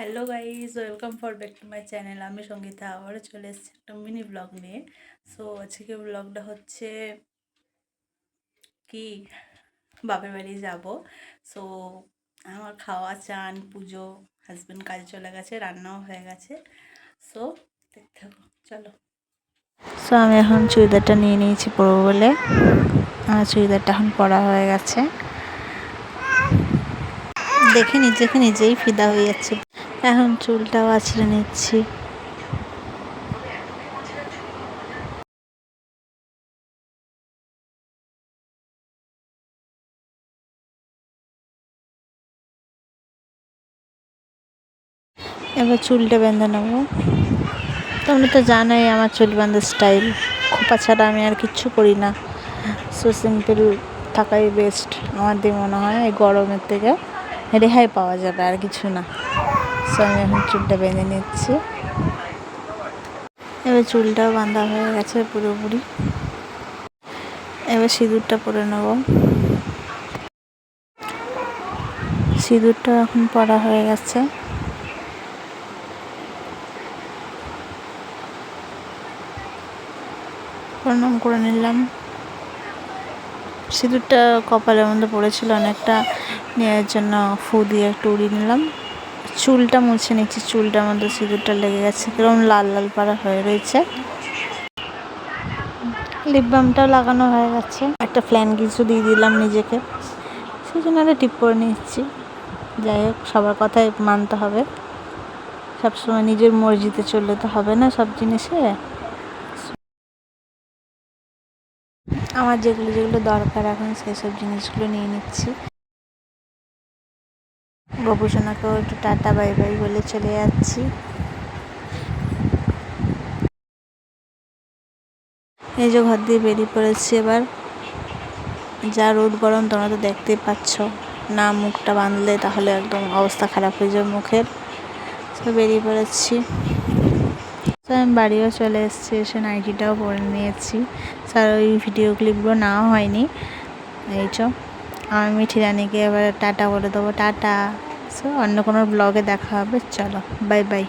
Hello guys welcome for back to my channel আমি সঙ্গীতা আবারও চলে এসেছি একটা মিনি ব্লগ নিয়ে। সো আজকে ব্লগটা হচ্ছে কি? বাপের বাড়ি যাব। সো আমার খাওয়া, চান, পুজো হাজব্যান্ড কাজে চলে গেছে, রান্নাও হয়ে গেছে। সো দেখতে থাকো, চলো। সো আমি এখন চুড়িদারটা নিয়ে নিয়েছি পরবো বলে। আমার চুড়িদারটা এখন পরা হয়ে গেছে। দেখে নিজেকে নিজেই ফিদা হয়ে যাচ্ছে। এখন চুলটাও আছড়ে নিচ্ছি। এবার চুলটা বেঁধে নেব। তোমরা তো জানোই আমার চুল বাঁধার স্টাইল। খোপা ছাড়া আমি আর কিচ্ছু করি না। সো সিম্পল থাকাই বেস্ট আমার দিয়ে মনে হয় এই গরমের থেকে রেহাই পাওয়া যাবে আর কিছু না। সো আমি এখন চুলটা বেঁধে নিচ্ছি। এবার চুলটাও বাঁধা হয়ে গেছে পুরোপুরি। এবার সিঁদুরটা পরে নেব। সিঁদুরটা এখন পরা হয়ে গেছে। প্রণাম করে নিলাম। সিঁদুরটা কপালের মধ্যে পড়েছিল, অনেকটা নেওয়ার জন্য ফু দিয়ে একটু উড়িয়ে নিলাম। চুলটা মুছে নিচ্ছি, চুলটার মধ্যে সিঁদুরটা লেগে গেছে। কীরকম লাল লাল পাড়া হয়ে রয়েছে। লিপ বামটাও লাগানো হয়ে গেছে। একটা ফ্ল্যান কিছু দিয়ে দিলাম নিজেকে। সেই জন্য একটা টিপ করে নিচ্ছি। যাই হোক, সবার কথাই মানতে হবে। সবসময় নিজের মর্জিতে চললে তো হবে না সব জিনিসে। আমার যেগুলো যেগুলো দরকার এখন সেই সব জিনিসগুলো নিয়ে নিচ্ছি। গোপুসোনাকেও একটু টাটা, বাই বাই বলে চলে যাচ্ছি। এই যে ঘর দিয়ে বেরিয়ে পড়েছি এবার। যা রোদ গরম, তোমরা তো দেখতেই পাচ্ছ। না মুখটা বাঁধলে তাহলে একদম অবস্থা খারাপ হয়ে যাবে মুখের। তো বেরিয়ে পড়েছি। তো আমি বাড়িও চলে এসেছি, এসে নাইটিটাও পরে নিয়েছি। স্যার, ওই ভিডিও ক্লিপগুলো নেওয়া হয়নি। এই চ, আমি মিঠি রানীকে এবার টাটা বলে দেবো। টাটা। সো অন্য কোনো ব্লগে দেখা হবে চলো বাই বাই